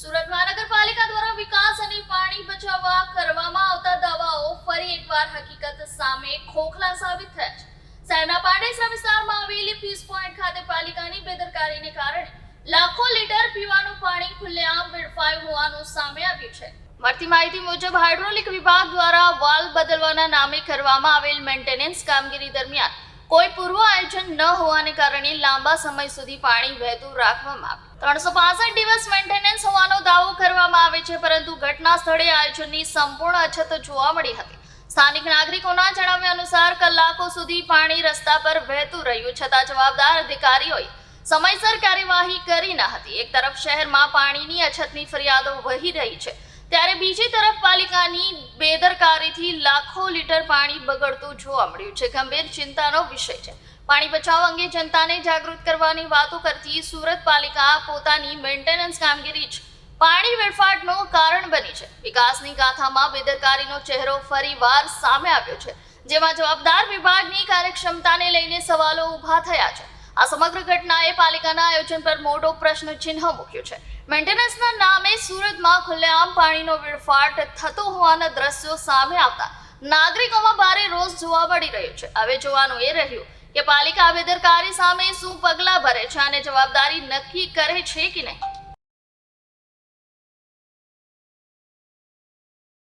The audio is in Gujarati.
સુરત મહાનગરપાલિકા દ્વારા વિકાસ અને પાણી બચાવવા કરવામાં આવતા દાવાઓ ફરી એકવાર હકીકત સામે ખોખલા સાબિત થયા છે. શહેરના પાડેસરા વિસ્તારમાં આવેલી પીસ પોઈન્ટ ખાતે પાલિકાની બેદરકારીને કારણે લાખો લીટર પીવાનું પાણી ખુલ્લેઆમ વેડફાયું હોવાનું સામે આવ્યું છે. મળતી માહિતી મુજબ હાઇડ્રોલિક વિભાગ દ્વારા વાલ બદલવાના નામે કરવામાં આવેલ મેન્ટેનન્સ કામગીરી દરમિયાન કોઈ પૂર્વ આયોજન ન હોવાને કારણે લાંબા સમય સુધી પાણી વહેતું રાખવામાં આવ્યું. ત્રણસો પાસઠ દિવસ મેન્ટેનન્સ હોવાનો દાવો કરવામાં આવે છે, પરંતુ ઘટના સ્થળે આયોજનની સંપૂર્ણ અછત જોવા મળી હતી. સ્થાનિક નાગરિકોના જણાવ્યા અનુસાર કલાકો સુધી પાણી રસ્તા પર વહેતું રહ્યું, છતાં જવાબદાર અધિકારીઓએ સમયસર કાર્યવાહી કરી ન હતી. એક તરફ શહેરમાં પાણીની અછતની ફરિયાદો વહી રહી છે ત્યારે બીજી તરફ પાલિકાની બેદરકારીથી લાખો લીટર પાણી બગડતું જોવા મળ્યું છે. ગંભીર ચિંતાનો વિષય છે. પાણી બચાવ અંગે જનતાને જાગૃત કરવાની વાતો કરતી સુરત પાલિકા પોતાની મેન્ટેનન્સ કામગીરી જ પાણી વેડફાટનો કારણ બની છે. વિકાસની ગાથામાં બેદરકારીનો ચહેરો ફરીવાર સામે આવ્યો છે, જેમાં જવાબદાર વિભાગની કાર્યક્ષમતાને લઈને સવાલો ઊભા થયા છે. આ સમગ્ર ઘટનાએ પાલિકાના આયોજન પર મોટો પ્રશ્ન ચિહ્ન મૂક્યો છે. મેન્ટેનન્સના નામે સુરતમાં ખુલ્લેઆમ પાણીનો વેડફાટ થતો હોવાના દ્રશ્યો સામે આવતા નાગરિકોમાં ભારે રોષ જોવા મળી રહ્યો છે. હવે જોવાનું એ રહ્યું કે પાલિકા બેદરકારી સામે શું પગલાં ભરે છે અને જવાબદારી નક્કી કરે છે કે નહીં?